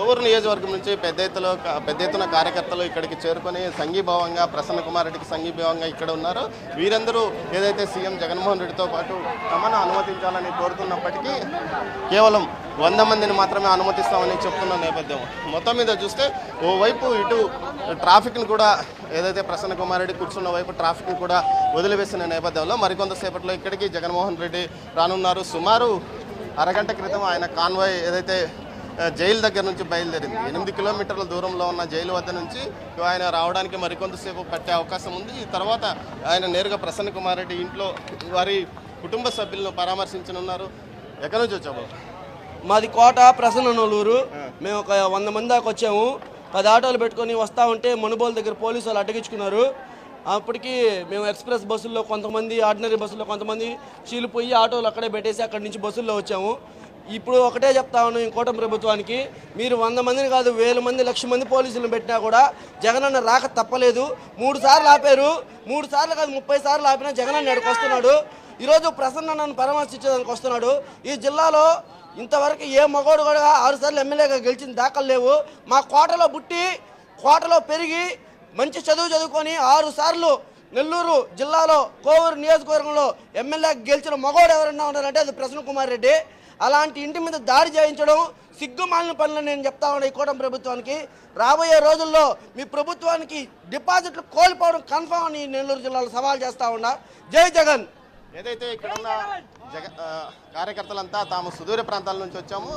ఓవూరు నియోజకవర్గం నుంచి పెద్ద ఎత్తులో పెద్ద ఎత్తున కార్యకర్తలు ఇక్కడికి చేరుకొని సంఘీభావంగా ప్రసన్న కుమార్ రెడ్డికి సంఘీభావంగా ఇక్కడ ఉన్నారు. వీరందరూ ఏదైతే సీఎం జగన్మోహన్ రెడ్డితో పాటు తమను అనుమతించాలని కోరుతున్నప్పటికీ కేవలం వంద మందిని మాత్రమే అనుమతిస్తామని చెప్తున్న నేపథ్యం. మొత్తం మీద చూస్తే ఓవైపు ఇటు ట్రాఫిక్ను కూడా ఏదైతే ప్రసన్న కుమార్ రెడ్డి కూర్చున్న వైపు ట్రాఫిక్ను కూడా వదిలివేసిన నేపథ్యంలో మరికొంతసేపట్లో ఇక్కడికి జగన్మోహన్ రెడ్డి రానున్నారు. సుమారు అరగంట క్రితం ఆయన కాన్వాయ్ ఏదైతే జైలు దగ్గర నుంచి బయలుదేరింది. ఎనిమిది కిలోమీటర్ల దూరంలో ఉన్న జైలు వద్ద నుంచి ఆయన రావడానికి మరికొంతసేపు పట్టే అవకాశం ఉంది. ఈ తర్వాత ఆయన నేరుగా ప్రసన్న కుమార్ రెడ్డి ఇంట్లో వారి కుటుంబ సభ్యులను పరామర్శించనున్నారు. ఎక్కడి నుంచి వచ్చావు? మాది కోట ప్రసన్ననూలూరు. మేము ఒక వంద మంది దాకా వచ్చాము. పది ఆటోలు పెట్టుకొని వస్తా ఉంటే మనుబోలు దగ్గర పోలీసు వాళ్ళు అడ్డగించుకున్నారు. అప్పటికి మేము ఎక్స్ప్రెస్ బస్సుల్లో కొంతమంది ఆర్డినరీ బస్సుల్లో కొంతమంది చీలిపోయి ఆటోలు అక్కడే పెట్టేసి అక్కడి నుంచి బస్సుల్లో వచ్చాము. ఇప్పుడు ఒకటే చెప్తా ఉన్నాం ఈ కూటమి ప్రభుత్వానికి. మీరు వంద మందిని కాదు వేల మంది లక్ష మంది పోలీసులను పెట్టినా కూడా జగనన్న రాక తప్పలేదు. మూడు సార్లు ఆపారు. మూడు సార్లు కాదు ముప్పై సార్లు ఆపినా జగనన్న ఎక్కడికి వస్తున్నాడు. ఈరోజు ప్రసన్నను పరామర్శించేదానికి వస్తున్నాడు. ఈ జిల్లాలో ఇంతవరకు ఏ మగోడు కూడా ఆరు సార్లు ఎమ్మెల్యేగా గెలిచిన దాఖలు లేవు. మా కోటలో పుట్టి కోటలో పెరిగి మంచి చదువు చదువుకొని ఆరు సార్లు నెల్లూరు జిల్లాలో కోవూరు నియోజకవర్గంలో ఎమ్మెల్యే గెలిచిన మగవాడు ఎవరన్నా ఉన్నారంటే అది ప్రసన్న కుమార్ రెడ్డి. అలాంటి ఇంటి మీద దాడి చేయించడం సిగ్గుమాలిన పనులు నేను చెప్తా ఉన్నా ఈ కూటమి ప్రభుత్వానికి. రాబోయే రోజుల్లో మీ ప్రభుత్వానికి డిపాజిట్లు కోల్పోవడం కన్ఫామ్ అని నెల్లూరు జిల్లాలో సవాల్ చేస్తా ఉన్నా. జై జగన్. ఏదైతే ఇక్కడ ఉన్న జగ కార్యకర్తలంతా తాము సుదూర ప్రాంతాల నుంచి వచ్చాము.